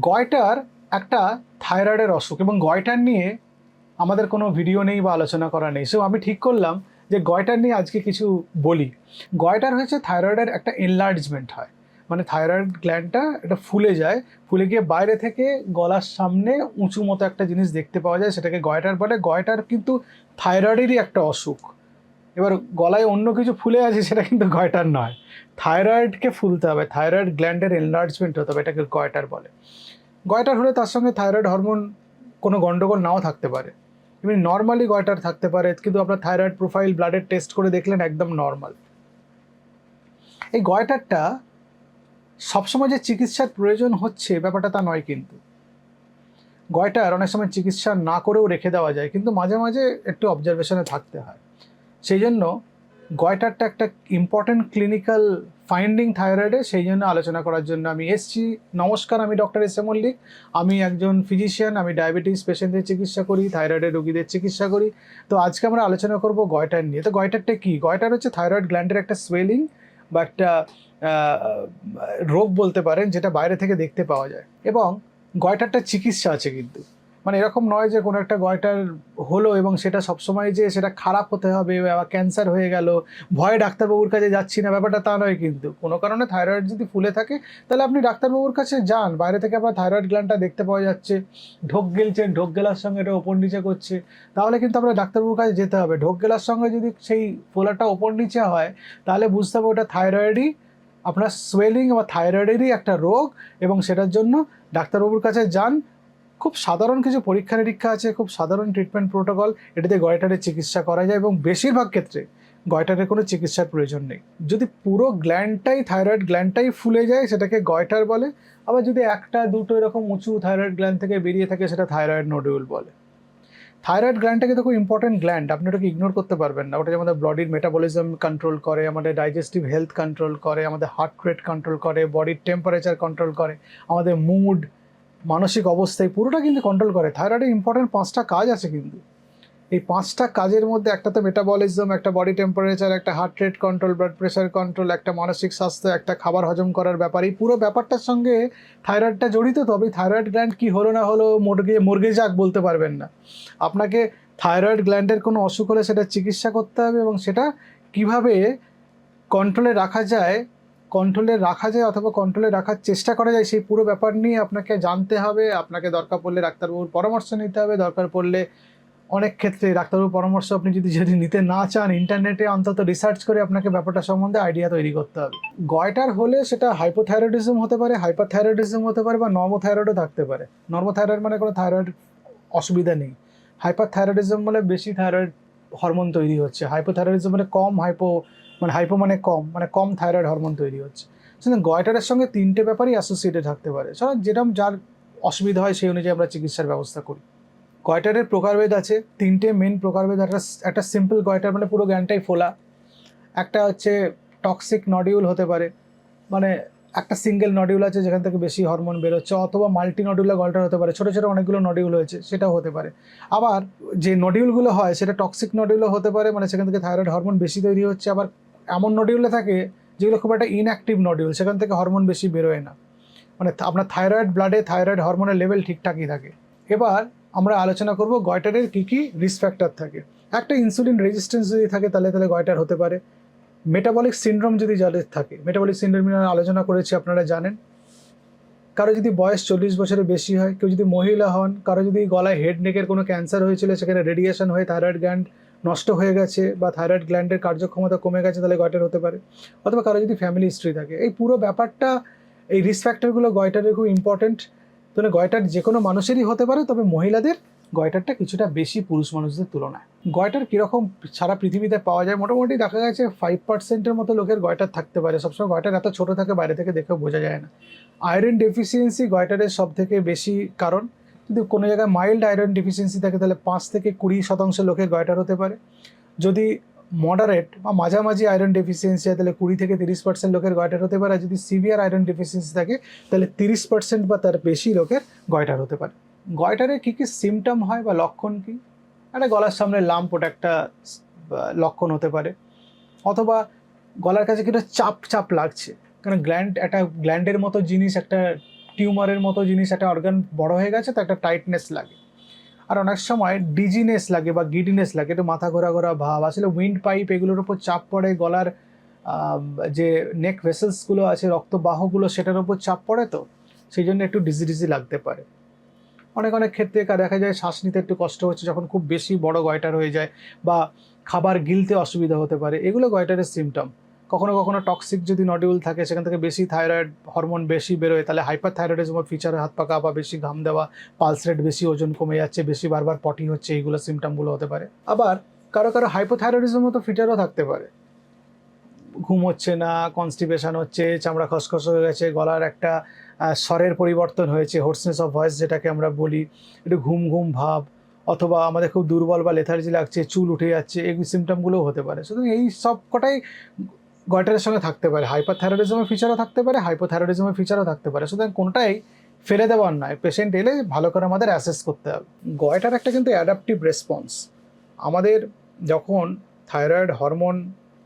Goitre একটা থাইরয়েডের অসুখ এবং গয়টার নিয়ে আমাদের কোনো ভিডিও নেই বা আলোচনা করা নেই। সো আমি ঠিক করলাম যে গয়টার নিয়ে আজকে কিছু বলি। গয়টার হচ্ছে থাইরয়েডের একটা এনলার্জমেন্ট হয়। মানে থাইরয়েড গ্ল্যান্ডটা এটা ফুলে যায়, ফুলে গিয়ে বাইরে থেকে গলার সামনে উঁচু মতো একটা জিনিস দেখতে পাওয়া যায়, সেটাকে গয়টার বলে। গয়টার কিন্তু থাইরয়েডেরই একটা অসুখ। এবার গলায় অন্য কিছু ফুলে আছে, সেটা কিন্তু গয়টার নয়। থাইরয়েডকে ফুলতে হবে, থাইরয়েড গ্ল্যান্ডের এনলার্জমেন্ট হতে হবে, এটাকে গয়টার বলে। গয়টার হলে তার সঙ্গে থাইরয়েড হরমোন কোনো গন্ডগোল নাও থাকতে পারে। এমনি নর্মালি গয়টার থাকতে পারে, কিন্তু আপনার থাইরয়েড প্রোফাইল ব্লাডের টেস্ট করে দেখলেন একদম নর্মাল এই গয়টারটা সবসময় যে চিকিৎসার প্রয়োজন হচ্ছে, ব্যাপারটা তা নয় কিন্তু। গয়টার অনেক সময় চিকিৎসা না করেও রেখে দেওয়া যায়, কিন্তু মাঝে মাঝে একটু অবজারভেশনে থাকতে হয়। সেই জন্য গয়টারটা একটা ইম্পর্টেন্ট ক্লিনিক্যাল ফাইন্ডিং থাইরয়েডে সেই জন্য আলোচনা করার জন্য আমি এসছি। নমস্কার, আমি ডক্টর এস এ মল্লিক। আমি একজন ফিজিশিয়ান আমি ডায়াবেটিস পেশেন্টদের চিকিৎসা করি থাইরয়েডের রোগীদের চিকিৎসা করি। তো আজকে আমরা আলোচনা করব গয়টার নিয়ে। তো গয়টারটা কি? গয়টার হচ্ছে থাইরয়েড গ্ল্যান্ডের একটা সোয়েলিং বা একটা রোগ বলতে পারেন, যেটা বাইরে থেকে দেখতে পাওয়া যায়। এবং গয়টারটা চিকিৎসা আছে কিন্তু। মানে এরকম নয় যে কোনো একটা গয়টার হলো এবং সেটা সবসময় যে সেটা খারাপ হতে হবে বা ক্যান্সার হয়ে গেল, ভয়ে ডাক্তারবাবুর কাছে যাচ্ছি না, ব্যাপারটা তা নয় কিন্তু। কোনো কারণে থাইরয়েড যদি ফুলে থাকে, তাহলে আপনি ডাক্তারবাবুর কাছে যান। বাইরে থেকে আপনার থাইরয়েড গ্ল্যান্ডটা দেখতে পাওয়া যাচ্ছে, ঢোক গেলছেন, ঢোক গেলার সঙ্গে এটা ওপর নিচে করছে, তাহলে কিন্তু আপনার ডাক্তারবাবুর কাছে যেতে হবে। ঢোক গেলার সঙ্গে যদি সেই ফোলাটা ওপর নিচে হয়, তাহলে বুঝতে হবে ওটা থাইরয়েডই, আপনার সোয়েলিং বা থাইরয়েডেরই একটা রোগ এবং সেটার জন্য ডাক্তারবাবুর কাছে যান খুব সাধারণ কিছু পরীক্ষা নিরীক্ষা আছে, খুব সাধারণ ট্রিটমেন্ট প্রোটোকল এটাতে গয়টারের চিকিৎসা করা যায় এবং বেশিরভাগ ক্ষেত্রে গয়টারের কোনো চিকিৎসার প্রয়োজন নেই। যদি পুরো গ্ল্যান্ডটাই থাইরয়েড গ্ল্যান্ডটাই ফুলে যায়, সেটাকে গয়টার বলে, আবার যদি একটা, দুটো এরকম উঁচু থাইরয়েড গ্ল্যান্ড থেকে বেরিয়ে থাকে, সেটা থাইরয়েড নোডিউল বলে। থাইরয়েড গ্ল্যান্ডটা কিন্তু খুব ইম্পর্টেন্ট গ্ল্যান্ড আপনি ওটাকে ইগনোর করতে পারবেন না। ওটা আমাদের বডির মেটাবলিজম কন্ট্রোল করে, আমাদের ডাইজেস্টিভ হেলথ কন্ট্রোল করে, আমাদের হার্ট রেট কন্ট্রোল করে বডির টেম্পারেচার কন্ট্রোল করে, আমাদের মুড মানসিক অবস্থায় পুরোটা কিন্তু কন্ট্রোল করে। থাইরয়েডের ইম্পর্টেন্ট পাঁচটা কাজ আছে কিন্তু। এই পাঁচটা কাজের মধ্যে একটা তো মেটাবলিজম একটা বডি টেম্পারেচার একটা heart rate control blood pressure control একটা মানসিক স্বাস্থ্য, একটা খাবার হজম করার ব্যাপার। এই পুরো ব্যাপারটার সঙ্গে থাইরয়েডটা জড়িত তবে থাইরয়েড গ্ল্যান্ড কি হলো না হলো মর্গে মর্গে যাক বলতে পারবেন না। আপনাকে থাইরয়েড গ্ল্যান্ডের কোনো অসুখ হলে সেটা চিকিৎসা করতে হবে এবং সেটা কীভাবে কন্ট্রোলে রাখা যায় কন্ট্রোলে রাখা যায় অথবা কন্ট্রোলে রাখার চেষ্টা করা যায়, সেই পুরো ব্যাপার নিয়ে আপনাকে জানতে হবে। আপনাকে দরকার পড়লে ডাক্তারবাবুর পরামর্শ নিতে হবে। দরকার পড়লে অনেক ক্ষেত্রে ডাক্তারবাবুর পরামর্শ আপনি যদি যদি নিতে না চান, ইন্টারনেটে অন্তত রিসার্চ করে আপনাকে ব্যাপারটা সম্বন্ধে আইডিয়া তৈরি করতে হবে। গয়টার হলে সেটা হাইপোথাইরয়েডিজম হতে পারে হাইপারথাইরয়েডিজম হতে পারে বা নর্মোথাইরয়েডও থাকতে পারে। নর্মোথাইরয়েড মানে কোনো থাইরয়েড অসুবিধা নেই। হাইপারথাইরয়েডিজম বলে বেশি থাইরয়েড হরমোন তৈরি হচ্ছে। হাইপোথাইরয়েডিজম মানে কম হাইপো মানে হাইপো মানে কম মানে কম থাইরয়েড হরমোন তৈরি হচ্ছে। সেজন্য গয়টারের সঙ্গে তিনটে ব্যাপারই অ্যাসোসিয়েটেড থাকতে পারে। সেটা যেরকম যার অসুবিধা হয় সেই অনুযায়ী আমরা চিকিৎসার ব্যবস্থা করি। গয়টারের প্রকারভেদ আছে, তিনটে মেন প্রকারভেদ, একটা একটা সিম্পল গয়টার মানে পুরো জ্ঞানটাই ফোলা। একটা হচ্ছে টক্সিক নডিউল হতে পারে মানে একটা সিঙ্গেল নডিউল আছে যেখান থেকে বেশি হরমোন বেরোচ্ছে, অথবা মাল্টি নডিউলার গল্টার হতে পারে। ছোটো ছোটো অনেকগুলো নডিউল হয়েছে, সেটাও হতে পারে। আবার যে নডিউলগুলো হয়, সেটা টক্সিক নডিউলও হতে পারে মানে সেখান থেকে থাইরয়েড হরমোন বেশি তৈরি হচ্ছে, আবার এমন নডিউলে থাকে যেগুলো খুব একটা ইনঅ্যাক্টিভ নডিউল সেখান থেকে হরমোন বেশি বেরোয় না। মানে আপনার থাইরয়েড ব্লাডে থাইরয়েড হরমোনের লেভেল ঠিকঠাকই থাকে। এবার আমরা আলোচনা করব গয়টারের কী কী রিস্ক ফ্যাক্টর থাকে। একটা ইনসুলিন রেজিস্ট্যান্স যদি থাকে তাহলে তাহলে গয়টার হতে পারে। মেটাবলিক সিনড্রোম যদি যাদের থাকে মেটাবলিক সিনড্রোম নিয়ে আলোচনা করেছি, আপনারা জানেন। কারও যদি বয়স চল্লিশ বছরের বেশি হয়, কেউ যদি মহিলা হন, কারও যদি গলায় হেড নেকের কোনো ক্যান্সার হয়েছিল, সেখানে রেডিয়েশন হয়ে থাইরয়েড গ্ল্যান্ড নষ্ট হয়ে গেছে বা থাইরয়েড গ্ল্যান্ডের কার্যক্ষমতা কমে গেছে, তাহলে গয়টার হতে পারে। অথবা কারও যদি ফ্যামিলি হিস্ট্রি থাকে। এই পুরো ব্যাপারটা, এই রিস্ক ফ্যাক্টরগুলো গয়টারের খুব ইম্পর্টেন্ট তাহলে গয়টার যে কোনো মানুষেরই হতে পারে, তবে মহিলাদের গয়টারটা কিছুটা বেশি পুরুষ মানুষদের তুলনায়। গয়টার কীরকম সারা পৃথিবীতে পাওয়া যায়? মোটামুটি দেখা গেছে ফাইভ পার্সেন্টের মতো লোকের গয়টার থাকতে পারে। সবসময় গয়টার এত ছোটো থাকে, বাইরে থেকে দেখেও বোঝা যায় না। আয়রন ডেফিসিয়েন্সি গয়টারের সব থেকে বেশি কারণ। যদি কোনো জায়গায় মাইল্ড আয়রন ডেফিসিয়েন্সি থাকে, তাহলে পাঁচ থেকে কুড়ি শতাংশ লোকের গয়টার হতে পারে। যদি মডারেট বা মাঝামাঝি আয়রন ডেফিসিয়েন্সি হয়, তাহলে কুড়ি থেকে তিরিশ পার্সেন্ট লোকের গয়টার হতে পারে। আর যদি সিভিয়ার আয়রন ডেফিসিয়েন্সি থাকে, তাহলে তিরিশ পার্সেন্ট বা তার বেশি লোকের গয়টার হতে পারে। গয়টারে কী কী সিমটম হয় বা লক্ষণ কী? একটা গলার সামনে লাম্প ওটা একটা লক্ষণ হতে পারে। অথবা গলার কাছে কিটা চাপ চাপ লাগছে। কারণ গ্ল্যান্ড একটা গ্ল্যান্ডের মতো জিনিস, একটা টিউমারের মতো জিনিস, একটা অর্গান বড় হয়ে গেছে, তো একটা টাইটনেস লাগে। আর অনেক সময় ডিজিনেস লাগে বা গিডিনেস লাগে, একটু মাথা ঘোরা ঘোরা ভাব আসলে উইন্ড পাইপ এগুলোর উপর চাপ পড়ে, গলার যে নেক ভেসেলসগুলো আছে, রক্তবাহগুলো সেটার উপর চাপ পড়ে তো, সেই জন্য একটু ডিজি ডিজি লাগতে পারে। অনেক অনেক ক্ষেত্রে দেখা যায় শ্বাস নিতে একটু কষ্ট হচ্ছে, যখন খুব বেশি বড় গয়টার হয়ে যায় বা খাবার গিলতে অসুবিধা হতে পারে, এগুলো গয়টারের সিমটম কখনো কখনো টক্সিক যদি নডিউল থাকে, সেখান থেকে বেশি থাইরয়েড হরমোন বেশি বেরোয়, তাহলে হাইপার থাইরয়েডিজমের ফিচার হাত পাকা বা বেশি ঘাম দেওয়া পালস রেট বেশি, ওজন কমে যাচ্ছে, বেশি বারবার পটি হচ্ছে, এইগুলো সিমটমগুলো হতে পারে। আবার কারও কারও হাইপোথাইরয়েডিজম মতো ফিচারও থাকতে পারে। ঘুম হচ্ছে না কনস্টিপেশন হচ্ছে, চামড়া খসখস হয়ে গেছে, গলার একটা স্বরের পরিবর্তন হয়েছে হোর্সনেস অফ ভয়েস যেটাকে আমরা বলি, একটু ঘুম ঘুম ভাব, অথবা আমাদের খুব দুর্বল বা লেথার্জি লাগছে, চুল উঠে যাচ্ছে, এই সিমটমগুলোও হতে পারে। সুতরাং এই সব কটাই গয়টারের সঙ্গে থাকতে পারে। হাইপার থাইরয়েডিজমের ফিচারও থাকতে পারে হাইপোথাইরয়েডিজমের ফিচারও থাকতে পারে। সুতরাং কোনটাই ফেলে দেওয়ার নয়। পেশেন্ট এলে ভালো করে আমাদের অ্যাসেস করতে হবে। গয়টার একটা কিন্তু অ্যাডাপটিভ রেসপন্স আমাদের যখন থাইরয়েড হরমোন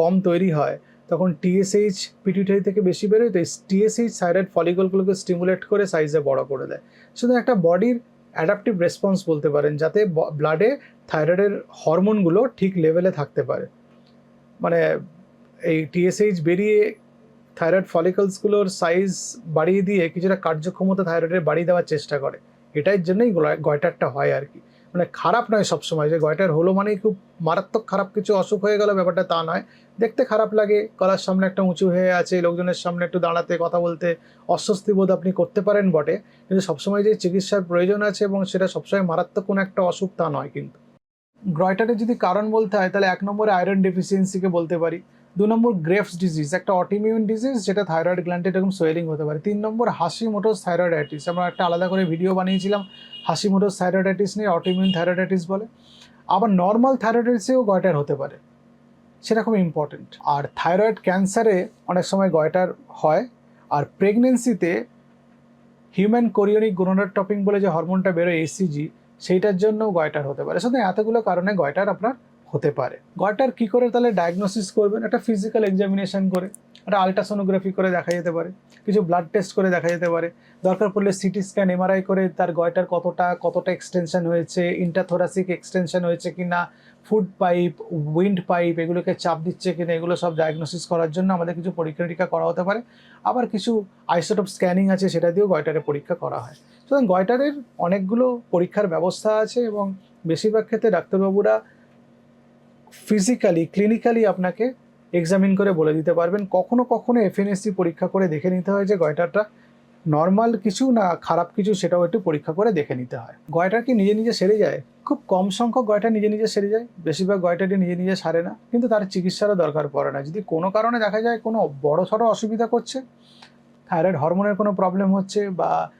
কম তৈরি হয়, তখন টিএসএইচ পিটুইটারি থেকে বেশি বেরোয়, তো টিএসএইচ থাইরয়েড ফলিকলগুলোকে স্টিমুলেট করে সাইজে বড় করে দেয়। শুধু একটা বডির অ্যাডাপটিভ রেসপন্স বলতে পারেন, যাতে ব্লাডে থাইরয়েডের হরমোনগুলো ঠিক লেভেলে থাকতে পারে। মানে এই টিএসএইচ বেরিয়ে থাইরয়েড ফলিকলসগুলোর সাইজ বাড়িয়ে দিয়ে কিছুটা কার্যক্ষমতা থাইরয়েডের বাড়িয়ে দেওয়ার চেষ্টা করে। এটার জন্যই গয়টারটা হয় আর কি। মানে খারাপ নয় সবসময়, যে গয়টার হলো মানেই খুব মারাত্মক খারাপ কিছু অসুখ হয়ে গেল, ব্যাপারটা তা নয়। দেখতে খারাপ লাগে, গলার সামনে একটা উঁচু হয়ে আছে, লোকজনের সামনে একটু দাঁড়াতে, কথা বলতে অস্বস্তি বোধ আপনি করতে পারেন বটে, কিন্তু সবসময় যে চিকিৎসার প্রয়োজন আছে এবং সেটা সবসময় মারাত্মক কোনো একটা অসুখ তা নয় কিন্তু। গ্রয়টারের যদি কারণ বলতে হয়, তাহলে এক নম্বরে আয়রন ডেফিসিয়েন্সিকে বলতে পারি। দু নম্বর গ্রেফস ডিজিজ একটা অটিমিউন ডিজিজ যেটা থাইরয়েড গ্ল্যান্ডে এরকম সোয়েলিং হতে পারে। তিন নম্বর হাসি মোটোস থাইরয়েডাইটিস আমরা একটা আলাদা করে ভিডিও বানিয়েছিলাম হাসি মোটোস থাইরয়েডাইটিস নিয়ে অটিমিউন থাইরয়েডাইটিস বলে। আবার নর্মাল থাইরয়েডাইটিসেও গয়টার হতে পারে সেটা খুব ইম্পর্টেন্ট আর থাইরয়েড ক্যান্সারে অনেক সময় গয়টার হয়, আর প্রেগনেন্সিতে হিউম্যান কোরিয়নিক টপিং বলে যে হরমোনটা বেরোয় এসিজি সেইটার জন্য গয়টার হতে পারে। শুধু এতগুলো কারণে গয়টার আপনার হতে পারে। গয়টার কি করে তাহলে ডায়াগনোসিস করবেন? একটা ফিজিক্যাল এক্সামিনেশন করে, একটা আলট্রাসোনোগ্রাফি করে দেখা যেতে পারে, কিছু ব্লাড টেস্ট করে দেখা যেতে পারে। দরকার পড়লে সিটি স্ক্যান এমআরআই করে তার গয়টার কতটা কতটা এক্সটেনশন হয়েছে ইন্টাথোরাসিক এক্সটেনশন হয়েছে কি না ফুড পাইপ উইন্ড পাইপ এগুলোকে চাপ দিচ্ছে কিনা, এগুলো সব ডায়াগনোসিস করার জন্য আমাদের কিছু পরীক্ষা নিরীক্ষা করা হতে পারে। আবার কিছু আইসোটপ স্ক্যানিং আছে, সেটা দিয়েও গয়টারে পরীক্ষা করা হয়। সুতরাং গয়টারের অনেকগুলো পরীক্ষার ব্যবস্থা আছে এবং বেশিরভাগ ক্ষেত্রে ডাক্তারবাবুরা ফিজিক্যালি ক্লিনিক্যালি আপনাকে এক্সামিন করে বলে দিতে পারবেন। কখনো কখনো এফএনএসসি পরীক্ষা করে দেখে নিতে হয় যে গয়টারটা নর্মাল কিছু না খারাপ কিছু সেটাও একটু পরীক্ষা করে দেখে নিতে হয়। গয়টার কি নিজে নিজে সেরে যায়? খুব কম সংখ্যক গয়টা নিজে নিজে সেরে যায়। বেশিরভাগ গয়টাটি নিজে নিজে সারে না। কিন্তু তার চিকিৎসারও দরকার পড়ে না। যদি কোনো কারণে দেখা যায় কোনো বড় সড়ো অসুবিধা করছে থাইরয়েড হরমোনের কোনো প্রবলেম হচ্ছে বা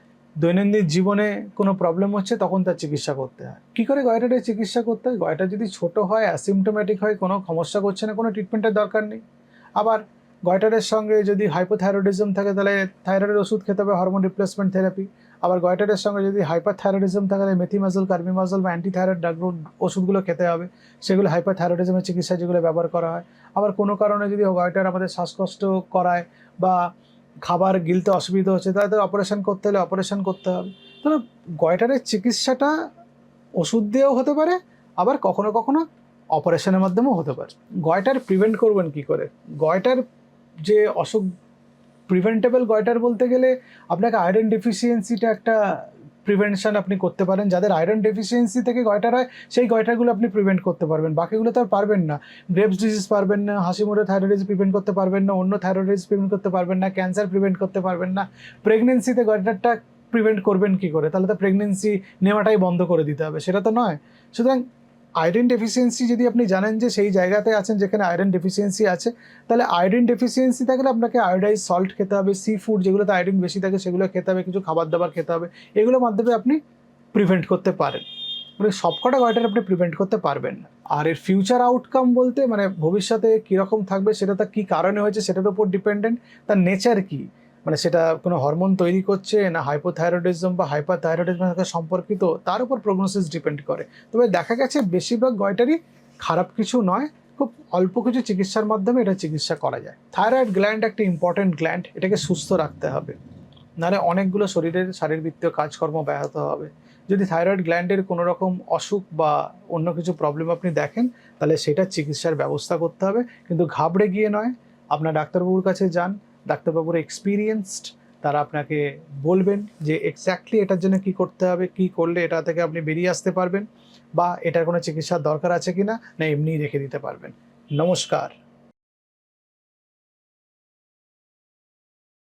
দৈনন্দিন জীবনে কোনো প্রবলেম হচ্ছে, তখন তার চিকিৎসা করতে হয়। কী করে গয়টারের চিকিৎসা করতে হয়? গয়টা যদি ছোট হয় অ্যাসিমটোমেটিক হয়, কোনো সমস্যা করছে না, কোনো ট্রিটমেন্টের দরকার নেই। আবার গয়টারের সঙ্গে যদি হাইপোথাইরয়েডিজম থাকে, তাহলে থাইরয়েডের ওষুধ খেতে হবে হরমোন রিপ্লেসমেন্ট থেরাপি আবার গয়টারের সঙ্গে যদি হাইপার থাইরয়েডিজম থাকে, তাহলে মেথিমাজল কার্বিমাজল বা অ্যান্টি থাইরয়েড ড্রাগ ওষুধগুলো খেতে হবে। সেগুলো হাইপার থাইরয়েডিজমের চিকিৎসা যেগুলো ব্যবহার করা হয়। আবার কোনো কারণে যদি গয়টার আমাদের শ্বাসকষ্ট করায় বা খাবার গিলতে অসুবিধা হচ্ছে তাদের অপারেশন করতে হলে অপারেশন করতে হবে। তাহলে গয়টারের চিকিৎসাটা ওষুধ দিয়েও হতে পারে, আবার কখনো কখনো অপারেশনের মাধ্যমেও হতে পারে। গয়টার প্রিভেন্ট করবেন কি করে? গয়টার যে অসুখ প্রিভেন্টেবল গয়টার বলতে গেলে আপনাকে আয়রন ডেফিসিয়েন্সিটা একটা প্রিভেনশন আপনি করতে পারেন। যাদের আয়রন ডেফিসিয়েন্সি থেকে গয়টার হয় সেই গয়টারগুলো আপনি প্রিভেন্ট করতে পারবেন। বাকিগুলো তো আর পারবেন না। গ্রেপস ডিজিজ পারবেন না, হাসি মোটে থাইরয়েডিস প্রিভেন্ট করতে পারবেন না, অন্য থাইরয়েড প্রিভেন্ট করতে পারবেন না ক্যান্সার প্রিভেন্ট করতে পারবেন না। প্রেগনেন্সিতে গয়টারটা প্রিভেন্ট করবেন কি করে? তাহলে তো প্রেগনেন্সি নেওয়াটাই বন্ধ করে দিতে হবে। সেটা তো নয়। সুতরাং আয়রন ডেফিসিয়েন্সি যদি আপনি জানেন যে সেই জায়গাতে আছেন যেখানে আয়রন ডেফিসিয়েন্সি আছে, তাহলে আয়রন ডেফিসিয়েন্সি থাকলে আপনাকে আয়োডাইজ সল্ট খেতে হবে সি ফুড যেগুলোতে আয়রন বেশি থাকে সেগুলো খেতে হবে, কিছু খাবার দাবার খেতে হবে, এগুলোর মাধ্যমে আপনি প্রিভেন্ট করতে পারেন। মানে সবকটা গয়টার আপনি প্রিভেন্ট করতে পারবেন না। আর এর ফিউচার আউটকাম বলতে মানে ভবিষ্যতে কীরকম থাকবে, সেটা তার কী কারণে হয়েছে সেটার উপর ডিপেন্ডেন্ট তার নেচার কী? মানে সেটা কোনো হরমোন তৈরি করছে না হাইপোথাইরয়েডিজম বা হাইপার থাইরয়েডিজমের সাথে সম্পর্কিত, তার উপর প্রগনোসিস ডিপেন্ড করে। তবে দেখা গেছে বেশিরভাগ গয়টারই খারাপ কিছু নয়, খুব অল্প কিছু চিকিৎসার মাধ্যমে এটা চিকিৎসা করা যায়। থাইরয়েড গ্ল্যান্ড একটা ইম্পর্টেন্ট গ্ল্যান্ড এটাকে সুস্থ রাখতে হবে। নাহলে অনেকগুলো শরীরের শারীরবৃত্তীয় কাজকর্ম ব্যাহত হবে। যদি থাইরয়েড গ্ল্যান্ডের কোনো রকম অসুখ বা অন্য কিছু প্রবলেম আপনি দেখেন, তাহলে সেটার চিকিৎসার ব্যবস্থা করতে হবে। কিন্তু ঘাবড়ে গিয়ে নয়, আপনার ডাক্তারবাবুর কাছে যান ডাক্তারবাবুর এক্সপিরিয়েন্সড তারা আপনাকে বলবেন যে এক্স্যাক্টলি এটার জন্য কি করতে হবে, কি করলে এটা থেকে আপনি বেরিয়ে আসতে পারবেন বা এটার কোনো চিকিৎসার দরকার আছে কি না না এমনিই রেখে দিতে পারবেন। নমস্কার।